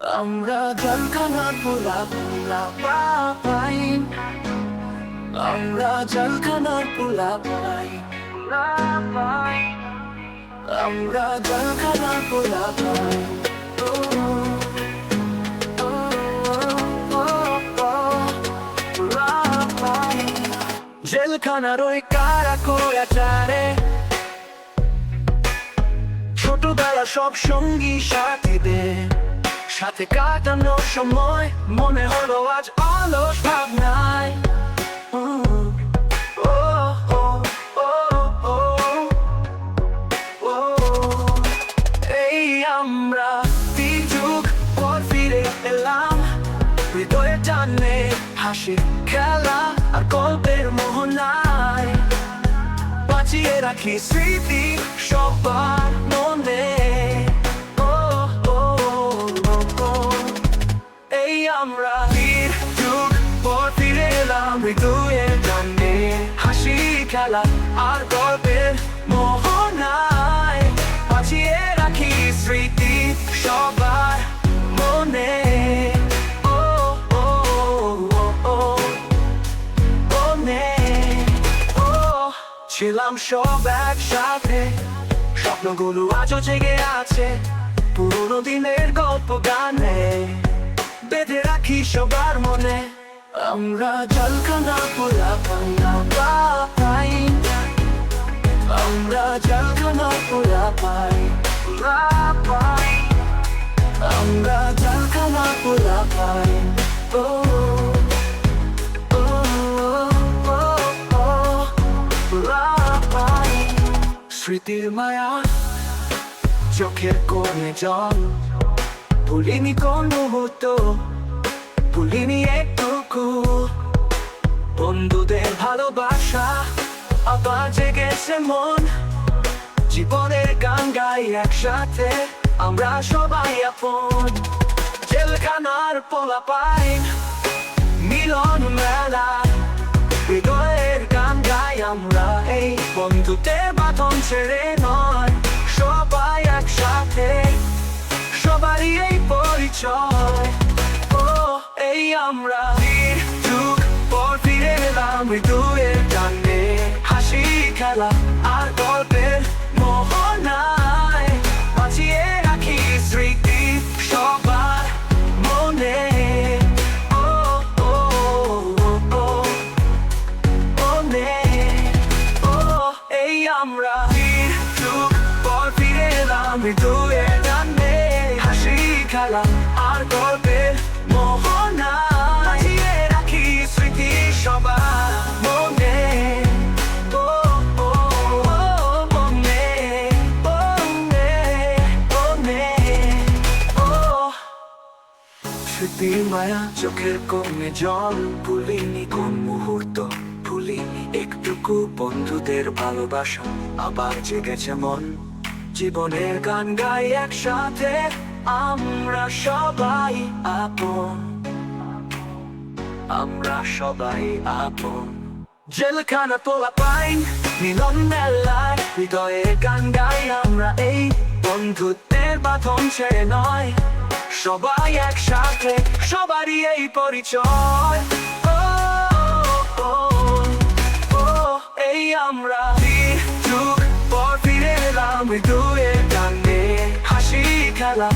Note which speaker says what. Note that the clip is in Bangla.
Speaker 1: আমরা জলখানার পোলাপ পাই। আমরা জলখানার পোলাপ পাই। আমরা জলখানার পোলাপ পাই। পাই। জেলখানার ওই কারা কোয়াচারে ছোটবেলা সব সঙ্গী সাথীদের। সাথে কাটানো সময় মনে হলো আজ অলস ভাবনায় আমরা তিন যুগ পর ফিরে এলাম হৃদয়ে টানে হাসি খেলা আর গল্পের মোহনায় বাঁচিয়ে রাখি স্মৃতি সবার মনে খেলা, আর গল্পের মোহনায় বাঁচিয়ে রাখি স্মৃতি সবার মনে। ছিলাম সব একসাথে, স্বপ্নগুলো আজও জেগে আছে, পুরোনো দিনের গল্প গানে। বেঁধে রাখি সবার মনে, আমরা জলখানা পোলা আমরা স্মৃতির মায়া চোখের কোণে জল ভুলিনি কোন মুহূর্ত ভুলিনি একটুকু। বন্ধুদের ভালোবাসা আবার জেগেছে মন। জীবনের গান গাই একসাথে আমরা সবাই আপন। জেলখানার পোলা পাই মিলন মেলা। হৃদয়ের গান গাই আমরা এই বন্ধুদের বাঁধন ছেড়ে নয়। সবাই একসাথে, সবারই এই পরিচয়। ও, এই আমরা। যুগ পর ফিরে এলাম টানে। হাসি খেলা আর গল্পের মোহনায় বাঁচিয়ে রাখি স্মৃতি সবার মনে। ও ও ও মনে। ও, এই আমরা যুগ পর ফিরে এলাম হৃদয়ে স্মৃতির মায়া চোখের কোণে জল ভুলিনি কোন মুহূর্ত ভুলিনি একটুকু বন্ধুদের ভালোবাসা আবার জেগেছে মন জীবনের গান গাই একসাথে আমরা সবাই আপন আমরা সবাই আপন জেলখানা তোলা পাইন মিলন মেলায় হৃদয়ে গান গাই আমরা এই বন্ধুত্বের বাঁধন ছেড়ে নয় সবাই একসাথে সবারই এই পরিচয়। ও, ও, এই আমরা যুগ পর ফিরে এলাম দুয়ে টানে হাসি খেলা।